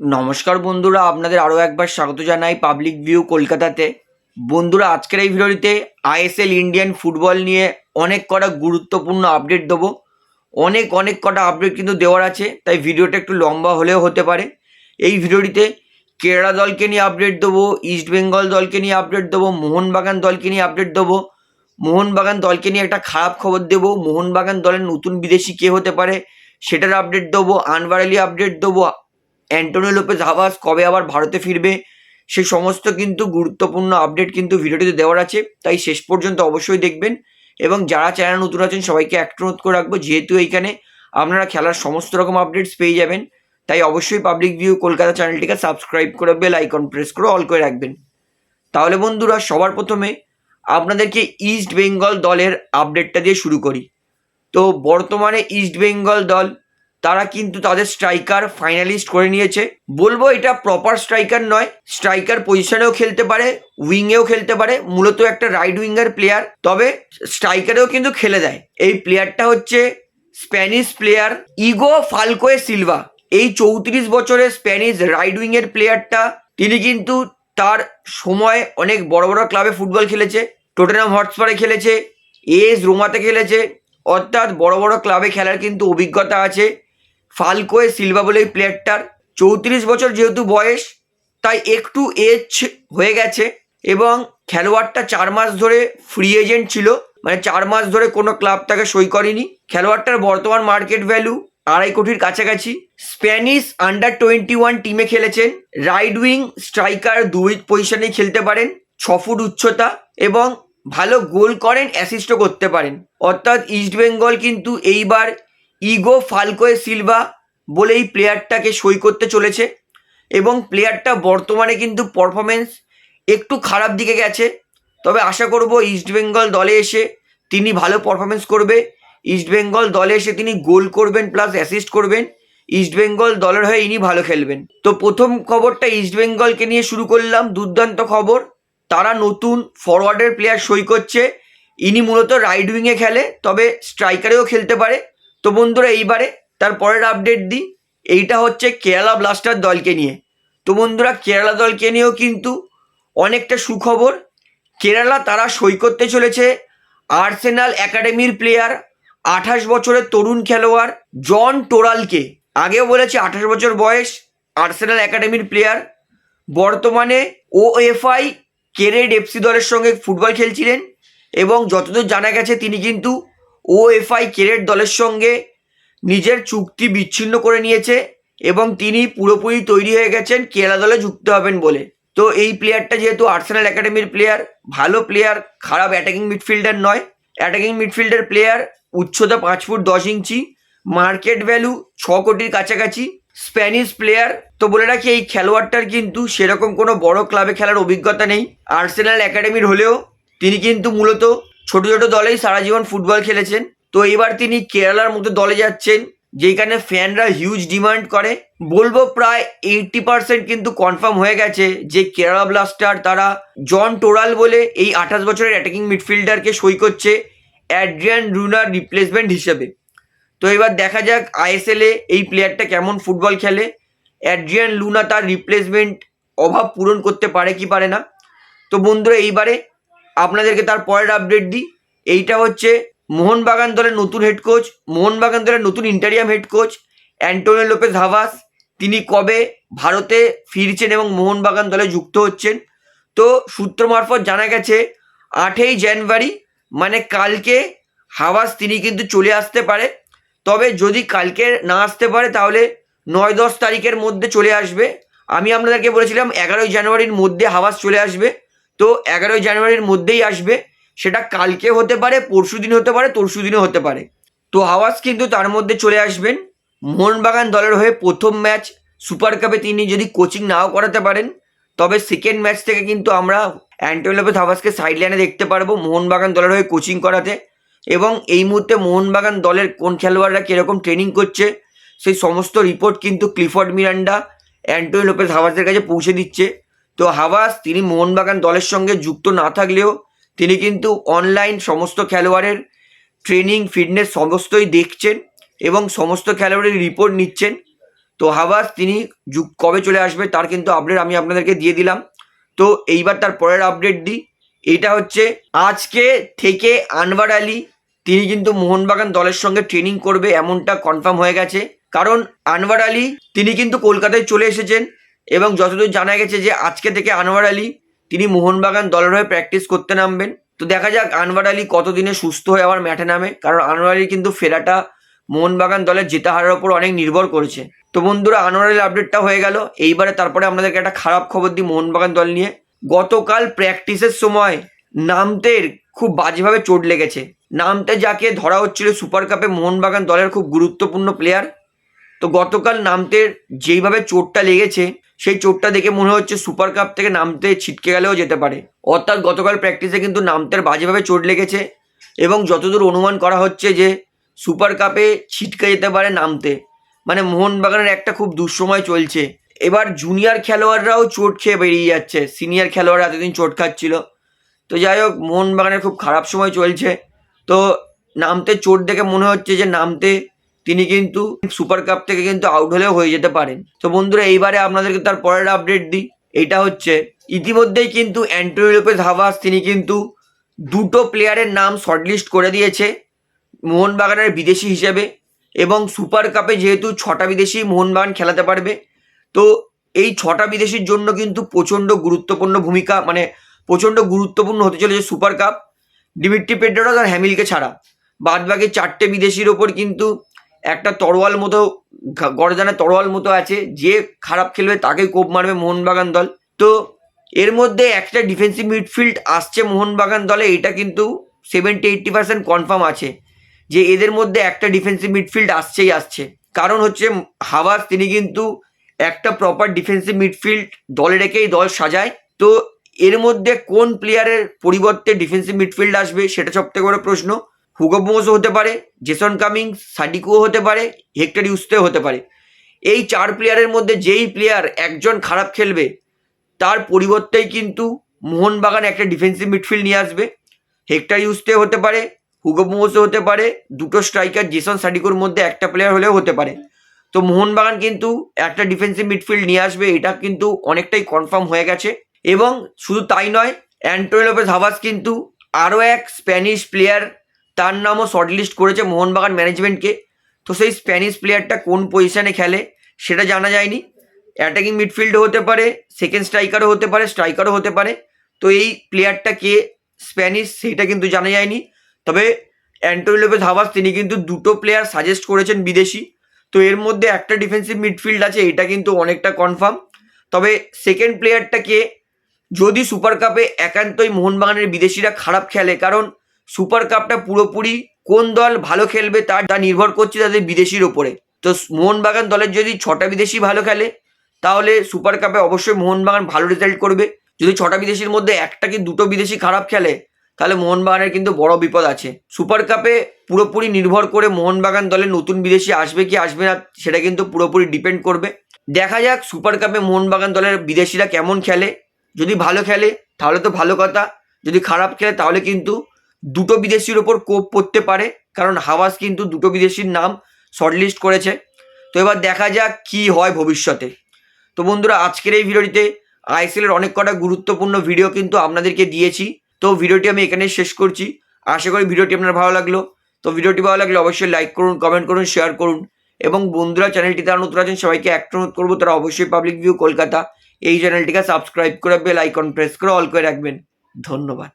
নমস্কার বন্ধুরা, আপনাদের আরও একবার স্বাগত জানাই পাবলিক ভিউ কলকাতাতে। বন্ধুরা, আজকের এই ভিডিওটিতে আইএসএল ইন্ডিয়ান ফুটবল নিয়ে অনেক কটা গুরুত্বপূর্ণ আপডেট দেবো। অনেক অনেক কটা আপডেট কিন্তু দেওয়ার আছে, তাই ভিডিওটা একটু লম্বা হলেও হতে পারে। এই ভিডিওটিতে কেরালা দলকে নিয়ে আপডেট দেবো ইস্ট বেঙ্গল দলকে নিয়ে আপডেট দেবো, মোহনবাগান দলকে নিয়ে আপডেট দেবো। মোহনবাগান দলকে নিয়ে একটা খারাপ খবর দেবো, মোহনবাগান দলের নতুন বিদেশি কে হতে পারে সেটার আপডেট দেবো আনভার আপডেট দেবো অ্যান্টোনিও লোপেজ হাভাস কবে আবার ভারতে ফিরবে সেই সমস্ত কিন্তু গুরুত্বপূর্ণ আপডেট কিন্তু ভিডিওটিতে দেওয়ার আছে, তাই শেষ পর্যন্ত অবশ্যই দেখবেন। এবং যারা চ্যানেল নতুন আছেন, সবাইকে অনুরোধ করে রাখব, যেহেতু এইখানে আপনারা খেলার সমস্ত রকম আপডেটস পেয়ে যাবেন, তাই অবশ্যই পাবলিক ভিউ কলকাতা চ্যানেলটিকে সাবস্ক্রাইব করে বেল আইকন প্রেস করে অল করে রাখবেন। তাহলে বন্ধুরা, সবার প্রথমে আপনাদেরকে ইস্ট বেঙ্গল দলের আপডেটটা দিয়ে শুরু করি। তো বর্তমানে ইস্ট বেঙ্গল দল তারা কিন্তু তাদের স্ট্রাইকার ফাইনালিস্ট করে নিয়েছে। বলব এটা প্রপার স্ট্রাইকার নয়। স্ট্রাইকার পজিশনেও খেলতে পারে উইংয়েও খেলতে পারে, মূলত একটা রাইট উইঙ্গার প্লেয়ার তবে স্ট্রাইকারেও কিন্তু খেলে দেয়। এই প্লেয়ারটা হচ্ছে Spanish player Iago Falque Silva এই চৌত্রিশ বছরের স্প্যানিশ রাইট উইংয়ের প্লেয়ারটা তিনি কিন্তু তার সময় অনেক বড় বড় ক্লাবে ফুটবল খেলেছে টোটেনাম হটস্পারে খেলেছে এস রোমাতে খেলেছে, অর্থাৎ বড় বড় ক্লাবে খেলার কিন্তু অভিজ্ঞতা আছে। ফালকোয়ে সিলভা বলে এই প্লেয়ারটার চৌত্রিশ বছর যেহেতু বয়স, তাই একটু এজ হয়ে গেছে এবং খেলোয়াড়টা চার মাস ধরে ফ্রি এজেন্ট ছিল। মানে চার মাস ধরে কোনো ক্লাব তাকে সই করেনি। খেলোয়াড়টার বর্তমান মার্কেট ভ্যালু আড়াই কোটির কাছাকাছি। স্প্যানিশ আন্ডার টোয়েন্টি ওয়ান টিমে খেলেছেন। রাইট উইং স্ট্রাইকার দুই পজিশনেই খেলতে পারেন। ছ ফুট উচ্চতা এবং ভালো গোল করেন অ্যাসিস্টও করতে পারেন। অর্থাৎ ইস্ট বেঙ্গল কিন্তু এইবার ইগো ফালকোয়ে সিলভা বলে এই প্লেয়ারটাকে সই করতে চলেছে এবং প্লেয়ারটা বর্তমানে কিন্তু পারফরমেন্স একটু খারাপ দিকে গেছে। তবে আশা করব ইস্ট বেঙ্গল দলে এসে তিনি ভালো পারফরমেন্স করবে। ইস্ট বেঙ্গল দলে এসে তিনি গোল করবেন প্লাস অ্যাসিস্ট করবেন। ইস্ট বেঙ্গল দলের হয়ে ইনি ভালো খেলবেন। তো প্রথম খবরটা ইস্ট বেঙ্গলকে নিয়ে শুরু করলাম, দুর্দান্ত খবর। তারা নতুন ফরওয়ার্ডের প্লেয়ার সই করছে। ইনি মূলত রাইট উইংয়ে খেলে, তবে স্ট্রাইকারেও খেলতে পারে। তো বন্ধুরা এইবারে তার পরের আপডেট দিই। এইটা হচ্ছে কেরালা ব্লাস্টার দলকে নিয়ে। তো বন্ধুরা কেরালা দলকে নিয়েও কিন্তু অনেকটা সুখবর। কেরালা তারা সই করতে চলেছে আর্সেনাল একাডেমির প্লেয়ার আঠাশ বছরের তরুণ খেলোয়াড় জন টোরালকে আগেও বলেছে আঠাশ বছর বয়স আর্সেনাল একাডেমির প্লেয়ার বর্তমানে ওএফআই কেরেড এফসি দলের সঙ্গে ফুটবল খেলছিলেন এবং যতদূর জানা গেছে তিনি কিন্তু ওএফআই কেরেট দলের সঙ্গে নিজের চুক্তি বিচ্ছিন্ন করে নিয়েছে এবং তিনি পুরোপুরি তৈরি হয়ে গেছেন, কেরালা দলে যুক্ত হবেন বলে। তো এই প্লেয়ারটা যেহেতু আর্সেনাল একাডেমির প্লেয়ার ভালো প্লেয়ার খারাপ অ্যাটাকিং মিডফিল্ডার নয়। অ্যাটাকিং মিডফিল্ডার প্লেয়ার উচ্চতা পাঁচ ফুট দশ ইঞ্চি মার্কেট ভ্যালু ছ কোটির কাছাকাছি। স্প্যানিশ প্লেয়ার তো বলে রাখি, এই খেলোয়াড়টার কিন্তু সেরকম কোনো বড় ক্লাবে খেলার অভিজ্ঞতা নেই। আর্সেনাল একাডেমির হলেও তিনি কিন্তু মূলত ছোট ছোট দলেই সারা জীবন ফুটবল খেলেছেন। তো এবার তিনি কেরালার মতো দলে যাচ্ছেন, যেখানে ফ্যানরা হিউজ ডিমান্ড করে। বলব প্রায় এইটটি পার্সেন্ট কিন্তু কনফার্ম হয়ে গেছে যে কেরালা ব্লাস্টার তারা জন টোরাল বলে এই আঠাশ বছরের অ্যাটাকিং মিডফিল্ডারকে সই করছে অ্যাড্রিয়ান রুনার রিপ্লেসমেন্ট হিসেবে। তো এবার দেখা যাক আইএসএলে এই প্লেয়ারটা কেমন ফুটবল খেলে। অ্যাড্রিয়ান লুনা তার রিপ্লেসমেন্ট অভাব পূরণ করতে পারে কি পারে না। তো বন্ধুরা, এইবারে আপনাদেরকে তার পরের আপডেট দিই। এইটা হচ্ছে মোহনবাগান দলের নতুন হেড কোচ মোহনবাগান দলের নতুন interim head coach Antonio Lopez Habas তিনি কবে ভারতে ফিরছেন এবং মোহনবাগান দলে যুক্ত হচ্ছেন? তো সূত্র মারফত জানা গেছে, আটই জানুয়ারি মানে কালকে হাওয়াস তিনি কিন্তু চলে আসতে পারে। তবে যদি কালকে না আসতে পারে, তাহলে নয় দশ তারিখের মধ্যে চলে আসবে। আমি আপনাদেরকে বলেছিলাম, এগারোই জানুয়ারির মধ্যে হাওয়াস চলে আসবে। তো এগারোই জানুয়ারির মধ্যেই আসবে। সেটা কালকে হতে পারে, পরশু দিন হতে পারে, তরশু দিনও হতে পারে। তো হাওয়াস কিন্তু তার মধ্যে চলে আসবেন। মোহনবাগান দলের হয়ে প্রথম ম্যাচ সুপার কাপে তিনি যদি কোচিং নাও করাতে পারেন, তবে সেকেন্ড ম্যাচ থেকে কিন্তু আমরা অ্যান্টোলোপেথ হাওয়াসকে সাইড লাইনে দেখতে পারব মোহনবাগান দলের হয়ে কোচিং করাতে। এবং এই মুহূর্তে মোহনবাগান দলের কোন খেলোয়াড়রা কীরকম ট্রেনিং করছে, সেই সমস্ত রিপোর্ট কিন্তু ক্লিফোর্ড মিরান্ডা অ্যান্টোনি লোপেজ হাওয়াসের কাছে পৌঁছে দিচ্ছে। তো হাওয়াস তিনি মোহনবাগান দলের সঙ্গে যুক্ত না থাকলেও তিনি কিন্তু অনলাইন সমস্ত খেলোয়াড়ের ট্রেনিং ফিটনেস সমস্তই দেখছেন এবং সমস্ত খেলোয়াড়ের রিপোর্ট নিচ্ছেন। তো হাওয়াস তিনি কবে চলে আসবে তার কিন্তু আপডেট আমি আপনাদেরকে দিয়ে দিলাম। তো এইবার তার পরের আপডেট দিই। এটা হচ্ছে আজকে থেকে আনভার আলী, তিনি কিন্তু মোহনবাগান দলের সঙ্গে ট্রেনিং করবে এমনটা কনফার্ম হয়ে গেছে। কারণ আনভার আলী, তিনি কিন্তু কলকাতায় চলে এসেছেন। এবং যতদূর জানা গেছে যে আজকে থেকে আনোয়ার আলী, তিনি মোহনবাগান দলের হয়ে প্র্যাকটিস করতে নামবেন। তো দেখা যাক আনোয়ার আলী কতদিনে সুস্থ হয়ে আবার ম্যাটে নামে, কারণ আনোয়ার আলী কিন্তু ফেরাটা মোহনবাগান দলের জেতা হারার ওপর অনেক নির্ভর করেছে। তো বন্ধুরা, আনোয়ার আলীর আপডেটটা হয়ে গেল। এইবারে তারপরে আপনাদেরকে একটা খারাপ খবর দিই মোহনবাগান দল নিয়ে। গতকাল প্র্যাকটিসের সময় নামতের খুব বাজেভাবে চোট লেগেছে। নামতে যাকে ধরা হচ্ছিল সুপার কাপে মোহনবাগান দলের খুব গুরুত্বপূর্ণ প্লেয়ার তো গতকাল নামতের যেইভাবে চোটটা লেগেছে সেই চোটটা দেখে মনে হচ্ছে সুপার কাপ থেকে নামতে ছিটকে গেলেও যেতে পারে। অর্থাৎ গতকাল প্র্যাকটিসে কিন্তু নামতের বাজেভাবে চোট লেগেছে এবং যতদূর অনুমান করা হচ্ছে যে সুপার কাপে ছিটকে যেতে পারে নামতে মানে মোহনবাগানের একটা খুব দুঃসময় চলছে। এবার জুনিয়র খেলোয়াড়রাও চোট খেয়ে বেরিয়ে যাচ্ছে, সিনিয়র খেলোয়াড় এতদিন চোট খাচ্ছিল। তো যাই হোক, মোহনবাগানের খুব খারাপ সময় চলছে। তো নামতে চোট দেখে মনে হচ্ছে যে নামতে তিনি কিন্তু সুপার কাপ থেকে কিন্তু আউট হলেও হয়ে যেতে পারেন। তো বন্ধুরা, এইবারে আপনাদেরকে তার পরের আপডেট দিই। এটা হচ্ছে, ইতিমধ্যেই কিন্তু অ্যান্টনি লোপেজ হাভাস তিনি কিন্তু দুটো প্লেয়ারের নাম শর্টলিস্ট করে দিয়েছে, মোহনবাগানের বিদেশি হিসেবে এবং সুপার কাপে যেহেতু ছটা বিদেশি মোহনবাগান খেলাতে পারবে, তো এই ছটা বিদেশির জন্য কিন্তু প্রচণ্ড গুরুত্বপূর্ণ ভূমিকা মানে প্রচণ্ড গুরুত্বপূর্ণ হতে চলেছে সুপার কাপ ডিমিট্রি পেড্রারস আর হ্যামিলকে ছাড়া। বাদবাকি চারটে বিদেশির ওপর কিন্তু একটা তরোয়াল মতো গরজানের তরোয়াল মতো আছে, যে খারাপ খেলবে তাকেই কোপ মারবে মোহনবাগান দল। তো এর মধ্যে একটা ডিফেন্সিভ মিডফিল্ড আসছে মোহনবাগান দলে, এটা কিন্তু সেভেন্টি এইট্টি পার্সেন্ট কনফার্ম আছে, যে এদের মধ্যে একটা ডিফেন্সিভ মিডফিল্ড আসছেই আসছে। কারণ হচ্ছে হাওয়াস তিনি কিন্তু একটা প্রপার ডিফেন্সিভ মিডফিল্ড দলে রেখেই দল সাজায়। তো এর মধ্যে কোন প্লেয়ারের পরিবর্তে ডিফেন্সিভ মিডফিল্ড আসবে, সেটা সবথেকে বড় প্রশ্ন। হুগো বোমসও হতে পারে জেসন কামিংস সাডিকুও হতে পারে হেক্টর ইউসতেও হতে পারে। এই চার প্লেয়ারের মধ্যে যেই প্লেয়ার একজন খারাপ খেলবে, তার পরিবর্তেই কিন্তু মোহনবাগান একটা ডিফেন্সিভ মিডফিল্ড নিয়ে আসবে। হেক্টর ইউসতে হতে পারে হুগো বোমসও হতে পারে, দুটো স্ট্রাইকার জেসন সাডিকুর মধ্যে একটা প্লেয়ার হলেও হতে পারে। তো মোহনবাগান কিন্তু একটা ডিফেন্সিভ মিডফিল্ড নিয়ে আসবে, এটা কিন্তু অনেকটাই কনফার্ম হয়ে গেছে। এবং শুধু তাই নয় অ্যান্টোনি লোপেজ হাভাস কিন্তু আরও এক স্প্যানিশ প্লেয়ার তার নামও শর্টলিস্ট করেছে মোহনবাগান ম্যানেজমেন্টকে। তো সেই স্প্যানিশ প্লেয়ারটা কোন পজিশনে খেলে সেটা জানা যায়নি। অ্যাটাকিং মিডফিল্ডও হতে পারে সেকেন্ড স্ট্রাইকারও হতে পারে স্ট্রাইকারও হতে পারে। তো এই প্লেয়ারটা কে? স্প্যানিশ সেটা কিন্তু জানা যায়নি। তবে অ্যান্টোনি লোপেজ হাভাস, তিনি কিন্তু দুটো প্লেয়ার সাজেস্ট করেছেন বিদেশি। তো এর মধ্যে একটা ডিফেন্সিভ মিডফিল্ড আছে, এটা কিন্তু অনেকটা কনফার্ম তবে সেকেন্ড প্লেয়ারটা কে? যদি সুপার কাপে একান্তই মোহনবাগানের বিদেশিরা খারাপ খেলে, কারণ সুপার কাপটা পুরোপুরি কোন দল ভালো খেলবে তার যা নির্ভর করছে তাদের বিদেশির ওপরে। তো মোহনবাগান দলের যদি ছটা বিদেশি ভালো খেলে, তাহলে সুপার কাপে অবশ্যই মোহনবাগান ভালো রেজাল্ট করবে। যদি ছটা বিদেশির মধ্যে একটা কি দুটো বিদেশি খারাপ খেলে, তাহলে মোহনবাগানের কিন্তু বড় বিপদ আছে। সুপার কাপে পুরোপুরি নির্ভর করে মোহনবাগান দলের নতুন বিদেশি আসবে কি আসবে না, সেটা কিন্তু পুরোপুরি ডিপেন্ড করবে। দেখা যাক সুপার কাপে মোহনবাগান দলের বিদেশিরা কেমন খেলে। যদি ভালো খেলে, তাহলে তো ভালো কথা। যদি খারাপ খেলে, তাহলে কিন্তু দুটো বিদেশির ওপর কোপ পড়তে পারে, কারণ হাওয়াস কিন্তু দুটো বিদেশির নাম শর্টলিস্ট করেছে। তো এবার দেখা যাক কি হয় ভবিষ্যতে। তো বন্ধুরা, আজকের এই ভিডিওটিতে আইসিএলের অনেক কটা গুরুত্বপূর্ণ ভিডিও কিন্তু আপনাদেরকে দিয়েছি। তো ভিডিওটি আমি এখানে শেষ করছি। আশা করি ভিডিওটি আপনার ভালো লাগল। তো ভিডিওটি ভালো লাগলে অবশ্যই লাইক করুন, কমেন্ট করুন, শেয়ার করুন। এবং বন্ধুরা চ্যানেলটি তারা নতুন আছেন, সবাইকে একটা অনুরোধ করব, তারা অবশ্যই পাবলিক ভিউ কলকাতা এই চ্যানেলটিকে সাবস্ক্রাইব করে বেল আইকন প্রেস করে অল করে রাখবেন। ধন্যবাদ।